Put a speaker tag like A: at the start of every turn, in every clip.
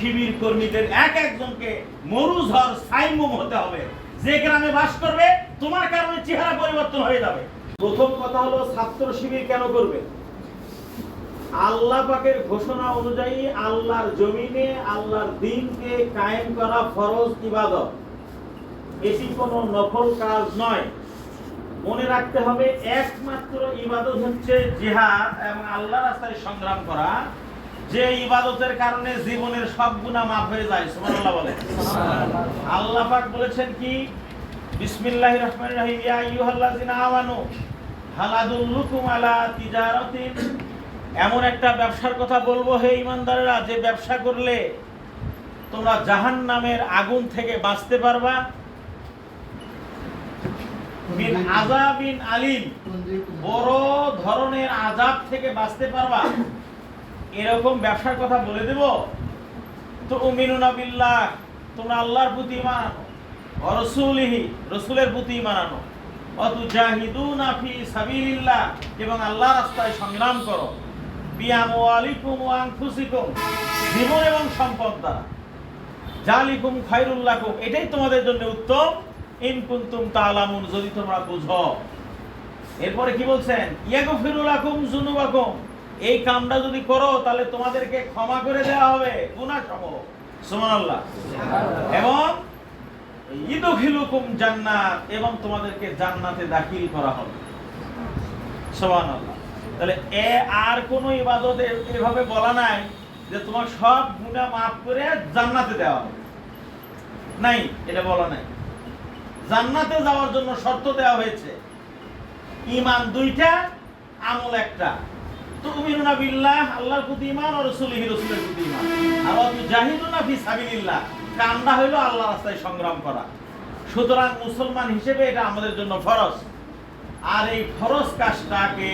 A: শিবির কর্মীদের এক একজনকে মরুঝড় সাইমুম হতে হবে। যে গ্রামে বাস করবে, তোমার কারণে চেহারা পরিবর্তন হয়ে যাবে। প্রথম কথা হলো, ছাত্র শিবির কেন করবে? আল্লাহ পাকের ঘোষণা অনুযায়ী আল্লাহর জমিনে, আল্লাহর দিনকে কায়েম করা ফরজ ইবাদত। এটি কোনো নফল কাজ নয়। মনে রাখতে হবে, একমাত্র ইবাদত হচ্ছে জিহাদ এবং আল্লাহ রাস্তায় সংগ্রাম করা। যে ইবাদতের কারণে জীবনের সব গুণা মাফ হয়ে যায় সুবহানাল্লাহ বলে আল্লাহ পাক বলেছেন কি? বিসমিল্লাহির রহমানির রহিম ইয়া আইয়ুহাল্লাযিনা আমানু হাল আদুল্লুকুম আলা তিজারাতিন। এমন একটা ব্যবসার কথা বলব হে ইমানদারেরা যে ব্যবসা করলে তোমরা জাহান্নামের আগুন থেকে বাঁচতে পারবা। মিন আযাবিন আলিম বড় ধরনের আজাব থেকে বাঁচতে পারবা। এরকম ব্যবসার কথা বলে দেব? তো উমিনুনা বিল্লাহ, তোমরা আল্লাহর প্রতি ঈমান আনো ওয়া রাসূলিহি, রাসূলের প্রতি ঈমান আনো। অতু জাহিদুনা ফি সাবিলিল্লাহ, এবং আল্লাহ রাস্তায় সংগ্রাম করো। বিআমওয়ালিকুম ওয়া আনফুসিকুম, জীবন এবং সম্পদ দ্বারা। জালিকুম খায়রুল লাকুম, এটাই তোমাদের জন্য উত্তম। ইন কুনতুম তাআলামুন, যদি তোমরা বুঝো। এরপরে কি বলছেন? ইয়াগফিরু লাকুম যুনুবাকুম এই কামটা যদি করো, তাহলে তোমাদেরকে ক্ষমা করে দেওয়া হবে। সমূহ সুবহানাল্লাহ। এবং এবং তোমাদেরকে জান্নাতে দাখিল করা হবে। আর কোন তোমার সব মাফ করে জান্নাতে দেওয়া হবে। নাই, এটা বলা নাই। জান্নাতে যাওয়ার জন্য শর্ত দেওয়া হয়েছে। ইমান দুইটা, আমল একটা। হইল আল্লাহ রাস্তায় সংগ্রাম করা। সুতরাং মুসলমান হিসেবে এটা আমাদের জন্য ফরজ। আর এই ফরজ কাজটাকে,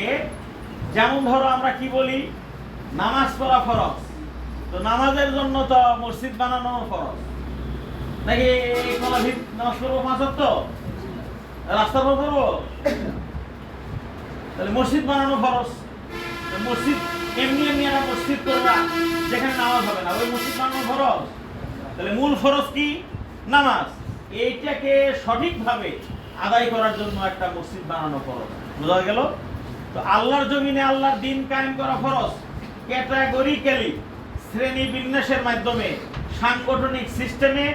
A: যেমন ধরো আমরা কি বলি, নামাজ পড়া ফরজ। তো নামাজের জন্য তো মসজিদ বানানো ফরজ। নাকি নামাজ পড়ব পাঁচ ওয়াক্ত? রাস্তার উপর পড়ব তাহলে মসজিদ বানানো ফরজ। তো মসজিদ, এমনি এমনি একটা মসজিদ করবা যেখানে নামাজ হবে না। ওই মসজিদ বানানো ফরজ? তাহলে মূল ফরজ কি? নামাজ। এইটাকে সঠিকভাবে আদায় করার জন্য একটা মসজিদ বানানো ফরজ। বোঝা গেল? তো আল্লাহর জমিনে আল্লাহর দিন কায়েম করা ফরজ। ক্যাটাগরিক্যালি শ্রেণি বিন্যাসের মাধ্যমে, সাংগঠনিক সিস্টেমে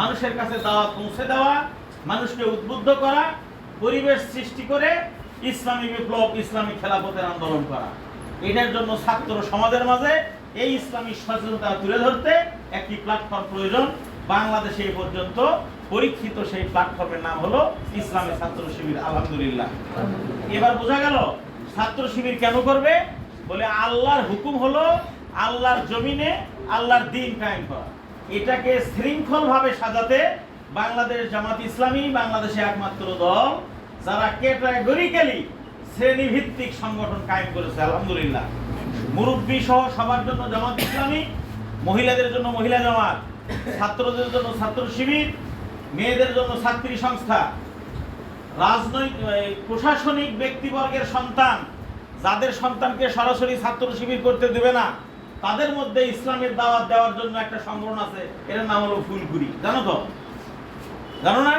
A: মানুষের কাছে দাওয়াত পৌঁছে দেওয়া, মানুষকে উদ্বুদ্ধ করা, পরিবেশ সৃষ্টি করে ইসলামী বিপ্লব, ইসলামী খেলাফতের আন্দোলন করা। এটার জন্য ছাত্র সমাজের মাঝে এই ইসলামী সচেতনতা তুলে ধরতে একটি প্ল্যাটফর্ম প্রয়োজন। বাংলাদেশে এই পর্যন্ত পরীক্ষিত সেই প্ল্যাটফর্মের নাম হলো ইসলামী ছাত্র শিবির, আলহামদুলিল্লাহ। এবার বোঝা গেল ছাত্র শিবির কেন করবে? বলে আল্লাহর হুকুম হলো আল্লাহর জমিনে আল্লাহর দিন কায়েম করা। এটাকে শৃঙ্খল ভাবে সাজাতে বাংলাদেশ জামাত ইসলামী বাংলাদেশে একমাত্র দল, যারা ক্যাটাগরিক্যালি শ্রেণি ভিত্তিক সংগঠন কায়েম করেছে, আলহামদুলিল্লাহ। মুরব্বী সহ সবার জন্য জামাত ইসলামী, মহিলাদের জন্য মহিলা জামাত, ছাত্রদের জন্য ছাত্র শিবির, মেয়েদের জন্য ছাত্রী সংস্থা। রাজনৈতিক প্রশাসনিক ব্যক্তিবর্গের সন্তান, যাদের সন্তানকে সরাসরি ছাত্র শিবির করতে দেবে না, তাদের মধ্যে ইসলামের দাওয়াত দেওয়ার জন্য একটা সংগঠন আছে, এর নাম হলো ফুলকুড়ি। জানো তো? জানো না?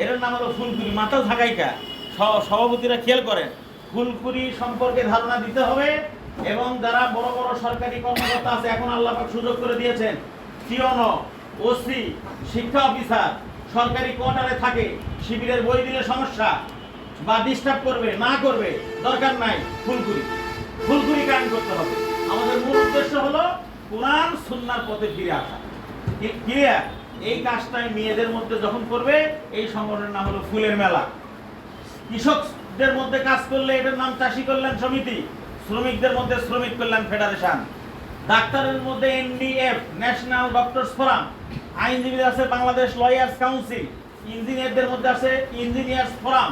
A: এটার নাম হলো ফুলকুড়ি মাথা ঝাঁকাইকা সভাপতিরা খেয়াল করেন ফুলকুরি সম্পর্কে ধারণা দিতে হবে এবং যারা বড় বড় সরকারি কর্মকর্তা আছে, এখন আল্লাহ সুযোগ করে দিয়েছেন। টিওনো ওসি, শিক্ষা অফিসার, সরকারি কোয়ার্টারে থাকে, শিবিরের বই দিলে সমস্যা, বা ডিস্টার্ব করবে, না করবে, দরকার নাই ফুলকুরি ফুলকুরি কায়েম করতে হবে। আমাদের মূল উদ্দেশ্য হলো কোরআন সুন্নার পথে ফিরে আসা। ক্লিয়ার? এই কাজটাই মেয়েদের মধ্যে যখন করবে, এই সংগঠনের নাম হলো ফুলের মেলা। কৃষকদের মধ্যে কাজ করলে এটার নাম চাষী কল্যাণ সমিতি, শ্রমিকদের মধ্যে শ্রমিক কল্যাণ ফেডারেশন, ডাক্তারের মধ্যে এনডিএফ ন্যাশনাল ডক্টরস ফোরাম, আইনজীবীদের আছে বাংলাদেশ লয়ার্স কাউন্সিল, ইঞ্জিনিয়ারদের মধ্যে আছে ইঞ্জিনিয়ার্স ফোরাম।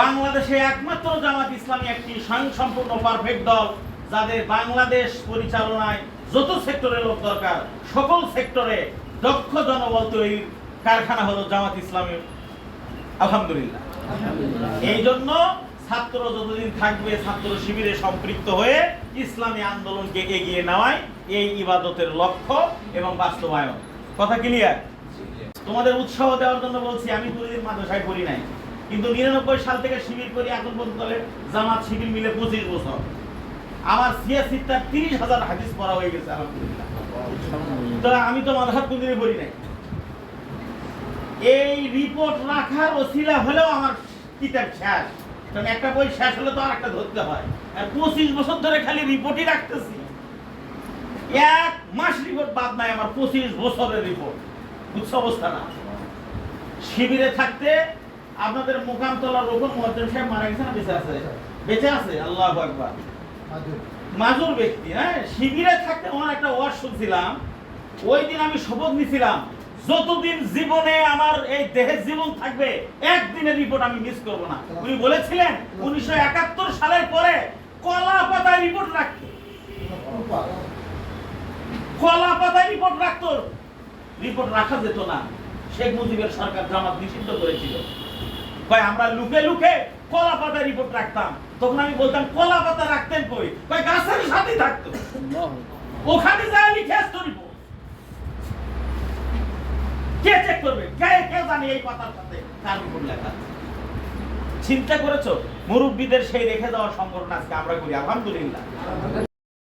A: বাংলাদেশে একমাত্র জামাত ইসলামী একটি স্বয়ংসম্পূর্ণ পারফেক্ট দল, যাদের বাংলাদেশ পরিচালনায় যত সেক্টরে লোক দরকার, সকল সেক্টরে দক্ষ জনবল তৈরির কারখানা হলো জামাত ইসলামী। আলহামদুলিল্লাহ। এই জন্য ছাত্র যতদিন থাকবে ছাত্র শিবিরে সম্পৃক্ত হয়ে ইসলামী আন্দোলনকে এগিয়ে নেওয়াই এই ইবাদতের লক্ষ্য এবং বাস্তবায়ন। কথা ক্লিয়ার তোমাদের উৎসাহ দেওয়ার জন্য বলছি আমি কোনোদিন মাদ্রাসায় পড়ি নাই। কিন্তু নিরানব্বই সাল থেকে শিবির করি এখন পর্যন্ত জামাত শিবির মিলে পঁচিশ বছর। আমার সিয়াসিত্তার তিরিশ হাজার হাদিস পড়া হয়ে গেছে আলহামদুলিল্লাহ। তো আমি তো মাদ্রাসাত কোনদিনই পড়ি নাই। এই রিপোর্ট রাখার ওসিলা হলেও আমার কিতাব শেষ কারণ একটা বই শেষ হলে তো আর একটা ধরতে হয়। আর পঁচিশ বছর ধরে খালি রিপোর্টই রাখতেছি। এক মাস রিপোর্ট বাদ নাই আমার পঁচিশ বছরের রিপোর্ট বুঝছ অবস্থা না? শিবিরে থাকতে আপনাদের মোকাম মোকামতলার রোকন মহাজন সাহেব মারা গেছে না বেঁচে আছে? বেঁচে আছে? আল্লাহ একবার মাজুর ব্যক্তি হ্যাঁ? শিবিরে থাকতে ওনার একটা ওয়াজ শুনছিলাম। ওই দিন আমি শপথ নিছিলাম। যতদিন জীবনে আমার এই দেহের জীবন থাকবে একদিনের রিপোর্ট আমি মিস করব না। উনি বলেছিলেন উনিশশো একাত্তর সালের পরে কলা পাতায় রিপোর্ট রাখতে। কলা পাতায় রিপোর্ট রাখতো। রিপোর্ট রাখা যেত না। শেখ মুজিবের সরকার জামাত নিষিদ্ধ করেছিল। ভাই আমরা লুকে লুকে কলা পাতায় রিপোর্ট রাখতাম। তখন আমি বলতাম কলা পাতা রাখতেন কই? ভাই গাছের সাথেই থাকতো। ওখানে যায় লিখে আসতো রিপোর্ট কে চেক করবে? কে কে জানে এই পাতার সাথে কার উপর লেখা চিন্তা করেছ? মুরব্বীদের সেই রেখে দেওয়ার সম্পর্ক আজকে আমরা করি, আলহামদুলিল্লাহ।